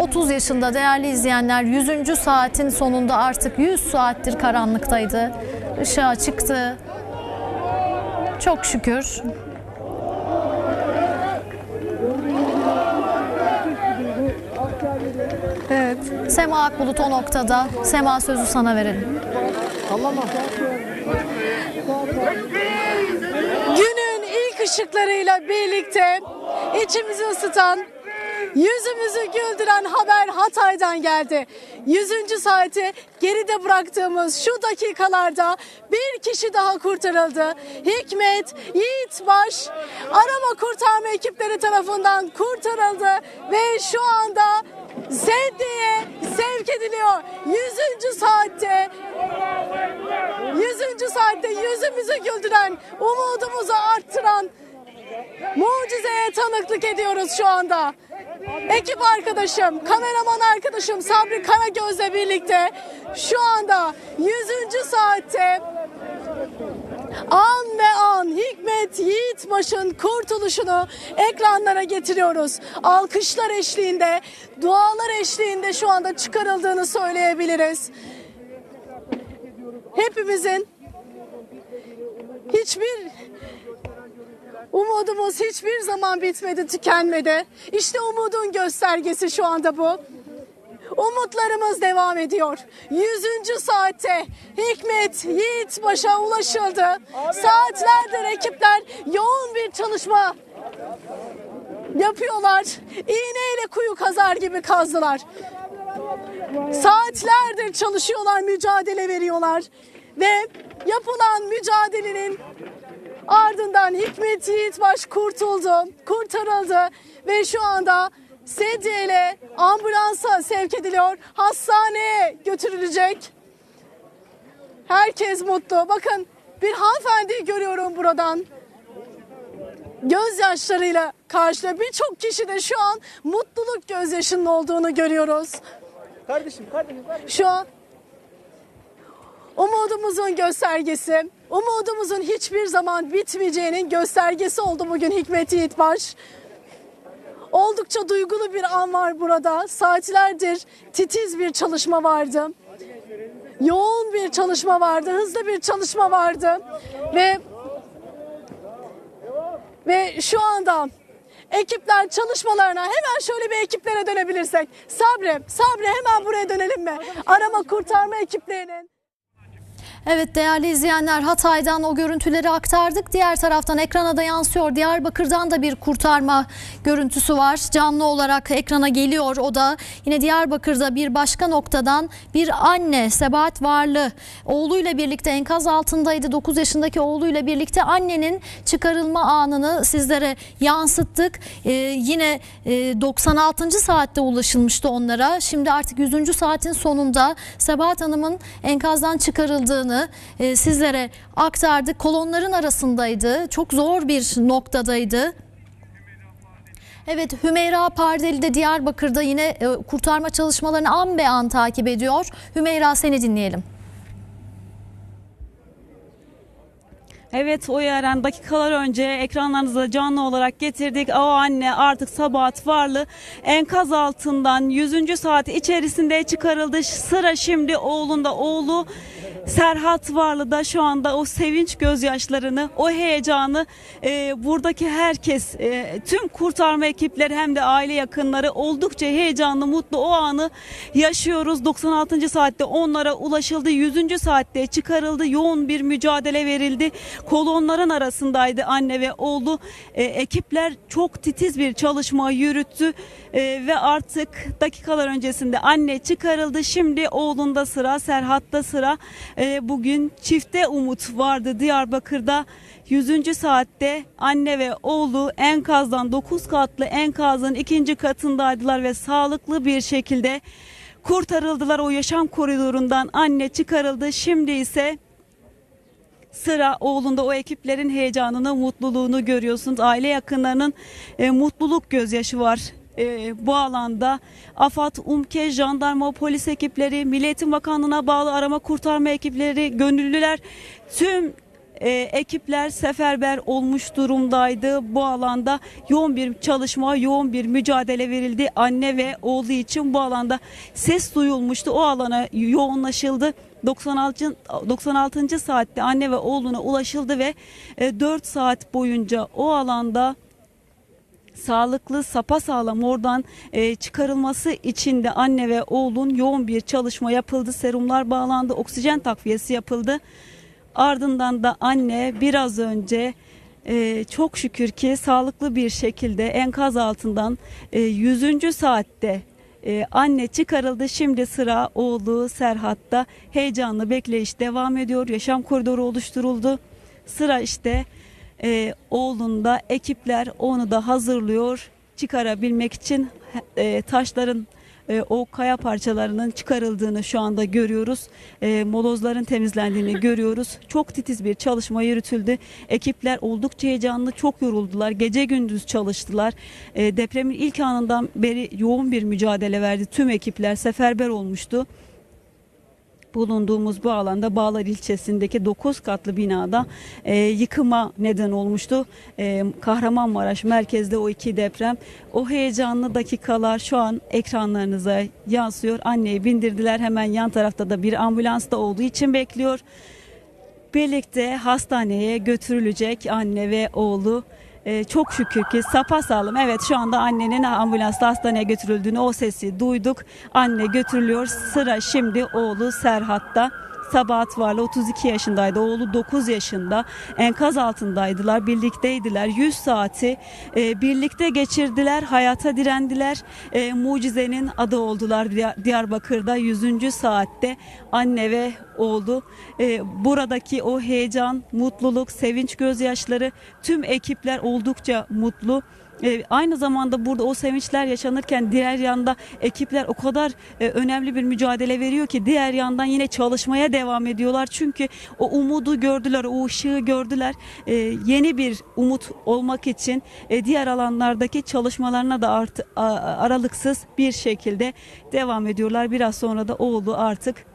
30 yaşında değerli izleyenler 100. saatin sonunda artık 100 saattir karanlıktaydı. Işığa çıktı. Çok şükür. Evet. Sema Akbulut o noktada. Sema sözü sana verelim. Günün ilk ışıklarıyla birlikte içimizi ısıtan, yüzümüzü güldüren haber Hatay'dan geldi. 100. saati geride bıraktığımız şu dakikalarda bir kişi daha kurtarıldı. Hikmet Yiğitbaş arama kurtarma ekipleri tarafından kurtarıldı ve şu anda Sedye'ye sevk ediliyor. 100. saatte 100. saatte yüzümüzü güldüren, umudumuzu arttıran mucizeye tanıklık ediyoruz şu anda. Ekip arkadaşım, kameraman arkadaşım Sabri Karagöz'le birlikte şu anda 100. saatte an ve an Hikmet Yiğitbaş'ın kurtuluşunu ekranlara getiriyoruz. Alkışlar eşliğinde, dualar eşliğinde şu anda çıkarıldığını söyleyebiliriz. Hepimizin hiçbir umudumuz hiçbir zaman bitmedi, tükenmedi. İşte umudun göstergesi şu anda bu. Umutlarımız devam ediyor. 100. saatte Hikmet Yiğitbaş'a ulaşıldı. Saatlerdir ekipler yoğun bir çalışma yapıyorlar. İğneyle kuyu kazar gibi kazdılar. Saatlerdir çalışıyorlar, mücadele veriyorlar. Ve yapılan mücadelenin ardından Hikmet Yiğitbaş kurtuldu, kurtarıldı ve şu anda sedyeyle ambulansa sevk ediliyor. Hastaneye götürülecek. Herkes mutlu. Bakın bir hanımefendi görüyorum buradan. Gözyaşlarıyla karşılıyor. Birçok kişi de şu an mutluluk gözyaşının olduğunu görüyoruz. Kardeşim, kardeşim, kardeşim. Şu an umudumuzun göstergesi, umudumuzun hiçbir zaman bitmeyeceğinin göstergesi oldu bugün Hikmet Yiğitbaş. Oldukça duygulu bir an var burada. Saatlerdir titiz bir çalışma vardı. Yoğun bir çalışma vardı, hızlı bir çalışma vardı. Ve ve şu anda ekipler çalışmalarına hemen şöyle bir ekiplere dönebilirsek. Sabri, Sabri hemen buraya dönelim mi? Arama kurtarma ekiplerinin Evet değerli izleyenler Hatay'dan o görüntüleri aktardık. Diğer taraftan ekrana da yansıyor. Diyarbakır'dan da bir kurtarma görüntüsü var. Canlı olarak ekrana geliyor. O da yine Diyarbakır'da bir başka noktadan bir anne Sebahat Varlı oğluyla birlikte enkaz altındaydı. 9 yaşındaki oğluyla birlikte annenin çıkarılma anını sizlere yansıttık. Ee, yine e, 96. saatte ulaşılmıştı onlara. Şimdi artık 100. saatin sonunda Sebahat Hanım'ın enkazdan çıkarıldığını e, sizlere aktardık. Kolonların arasındaydı. Çok zor bir noktadaydı. Evet Hümeyra Pardeli de Diyarbakır'da yine e, kurtarma çalışmalarını an be an takip ediyor. Hümeyra seni dinleyelim. Evet o yaren dakikalar önce ekranlarınıza canlı olarak getirdik. O anne artık Sabahat Varlı enkaz altından 100. saati içerisinde çıkarıldı. Sıra şimdi oğlunda oğlu Serhat Varlı da şu anda o sevinç gözyaşlarını, o heyecanı e, buradaki herkes, e, tüm kurtarma ekipleri hem de aile yakınları oldukça heyecanlı, mutlu o anı yaşıyoruz. 96. saatte onlara ulaşıldı. 100. saatte çıkarıldı. Yoğun bir mücadele verildi. Kolonların arasındaydı anne ve oğlu. E, ekipler çok titiz bir çalışma yürüttü E, ve artık dakikalar öncesinde anne çıkarıldı. Şimdi oğlunda sıra, Serhat'ta sıra. E, bugün çifte umut vardı Diyarbakır'da. 100. saatte anne ve oğlu enkazdan 9 katlı enkazın ikinci katındaydılar ve sağlıklı bir şekilde kurtarıldılar. O yaşam koridorundan anne çıkarıldı. Şimdi ise sıra oğlunda o ekiplerin heyecanını, mutluluğunu görüyorsunuz. Aile yakınlarının e, mutluluk gözyaşı var e, bu alanda. AFAD, UMKE, jandarma, polis ekipleri, Milli Eğitim Bakanlığı'na bağlı arama kurtarma ekipleri, gönüllüler tüm e, ekipler seferber olmuş durumdaydı. Bu alanda yoğun bir çalışma, yoğun bir mücadele verildi. Anne ve oğlu için bu alanda ses duyulmuştu. O alana yoğunlaşıldı. 96. 96. saatte anne ve oğluna ulaşıldı ve 4 saat boyunca o alanda sağlıklı sapasağlam oradan e, çıkarılması için de anne ve oğlun yoğun bir çalışma yapıldı. Serumlar bağlandı, oksijen takviyesi yapıldı. Ardından da anne biraz önce e, çok şükür ki sağlıklı bir şekilde enkaz altından e, 100. saatte e, anne çıkarıldı. Şimdi sıra oğlu Serhat'ta heyecanlı bekleyiş devam ediyor. Yaşam koridoru oluşturuldu. Sıra işte e, oğlunda ekipler onu da hazırlıyor çıkarabilmek için e, taşların e, o kaya parçalarının çıkarıldığını şu anda görüyoruz. E, molozların temizlendiğini görüyoruz. Çok titiz bir çalışma yürütüldü. Ekipler oldukça heyecanlı, çok yoruldular. Gece gündüz çalıştılar. E, depremin ilk anından beri yoğun bir mücadele verdi. Tüm ekipler seferber olmuştu bulunduğumuz bu alanda Bağlar ilçesindeki 9 katlı binada e, yıkıma neden olmuştu. E, Kahramanmaraş merkezde o iki deprem. O heyecanlı dakikalar şu an ekranlarınıza yansıyor. Anneyi bindirdiler hemen yan tarafta da bir ambulans da olduğu için bekliyor. Birlikte hastaneye götürülecek anne ve oğlu. Ee, çok şükür ki sapasağlam. Evet şu anda annenin ambulansla hastaneye götürüldüğünü o sesi duyduk. Anne götürülüyor. Sıra şimdi oğlu Serhat'ta. Sabahat Varlı 32 yaşındaydı. Oğlu 9 yaşında. Enkaz altındaydılar. Birlikteydiler. 100 saati e, birlikte geçirdiler. Hayata direndiler. E, mucizenin adı oldular Diyar- Diyarbakır'da 100. saatte anne ve oğlu. E, buradaki o heyecan, mutluluk, sevinç gözyaşları tüm ekipler oldukça mutlu. E, aynı zamanda burada o sevinçler yaşanırken diğer yanda ekipler o kadar e, önemli bir mücadele veriyor ki diğer yandan yine çalışmaya devam ediyorlar. Çünkü o umudu gördüler, o ışığı gördüler. E, yeni bir umut olmak için e, diğer alanlardaki çalışmalarına da art, a- aralıksız bir şekilde devam ediyorlar. Biraz sonra da oğlu artık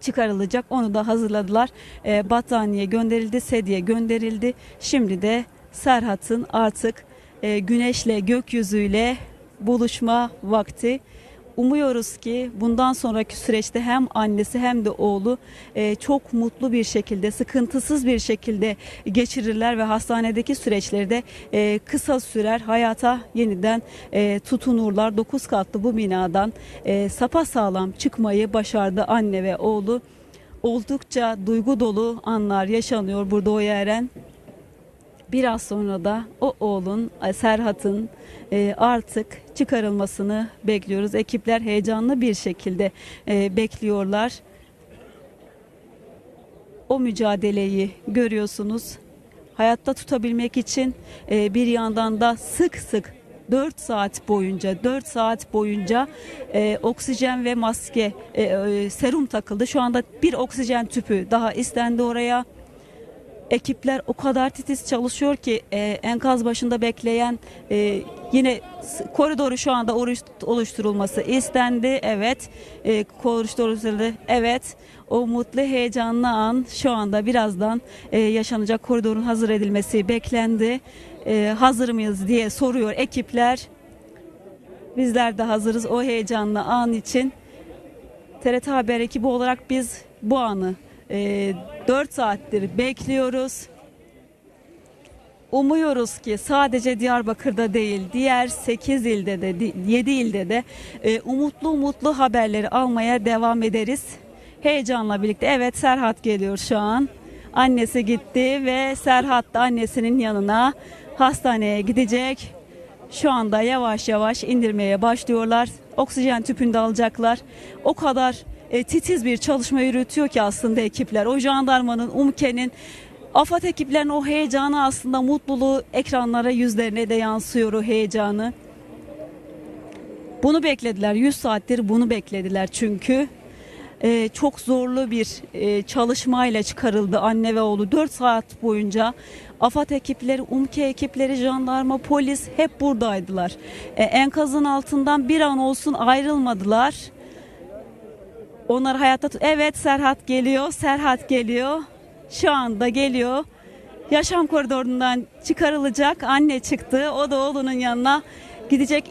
çıkarılacak. Onu da hazırladılar. E, battaniye gönderildi, sedye gönderildi. Şimdi de Serhat'ın artık e, güneşle, gökyüzüyle buluşma vakti. Umuyoruz ki bundan sonraki süreçte hem annesi hem de oğlu e, çok mutlu bir şekilde, sıkıntısız bir şekilde geçirirler ve hastanedeki süreçleri de e, kısa sürer. Hayata yeniden e, tutunurlar. 9 katlı bu binadan e, sapasağlam çıkmayı başardı anne ve oğlu. Oldukça duygu dolu anlar yaşanıyor burada o yeren. Biraz sonra da o oğlun Serhat'ın e, artık çıkarılmasını bekliyoruz. Ekipler heyecanlı bir şekilde e, bekliyorlar. O mücadeleyi görüyorsunuz. Hayatta tutabilmek için e, bir yandan da sık sık 4 saat boyunca 4 saat boyunca e, oksijen ve maske e, e, serum takıldı. Şu anda bir oksijen tüpü daha istendi oraya ekipler o kadar titiz çalışıyor ki e, enkaz başında bekleyen e, yine koridoru şu anda oluşturulması istendi. Evet. E, oluşturulması evet. O mutlu heyecanlı an şu anda birazdan e, yaşanacak koridorun hazır edilmesi beklendi. E, hazır mıyız diye soruyor ekipler. Bizler de hazırız o heyecanlı an için. TRT Haber ekibi olarak biz bu anı e, 4 saattir bekliyoruz. Umuyoruz ki sadece Diyarbakır'da değil diğer 8 ilde de 7 ilde de e, umutlu umutlu haberleri almaya devam ederiz. Heyecanla birlikte evet Serhat geliyor şu an. Annesi gitti ve Serhat da annesinin yanına hastaneye gidecek. Şu anda yavaş yavaş indirmeye başlıyorlar. Oksijen tüpünü de alacaklar. O kadar e, titiz bir çalışma yürütüyor ki aslında ekipler. O jandarmanın, UMKE'nin, AFAD ekiplerinin o heyecanı aslında mutluluğu ekranlara yüzlerine de yansıyor o heyecanı. Bunu beklediler. 100 saattir bunu beklediler çünkü. Ee, çok zorlu bir e, çalışmayla çıkarıldı anne ve oğlu. 4 saat boyunca AFAD ekipleri, UMKE ekipleri, jandarma, polis hep buradaydılar. Ee, enkazın altından bir an olsun ayrılmadılar. Onlar hayatta... tut- Evet Serhat geliyor, Serhat geliyor. şu anda geliyor. Yaşam koridorundan çıkarılacak. Anne çıktı. O da oğlunun yanına gidecek.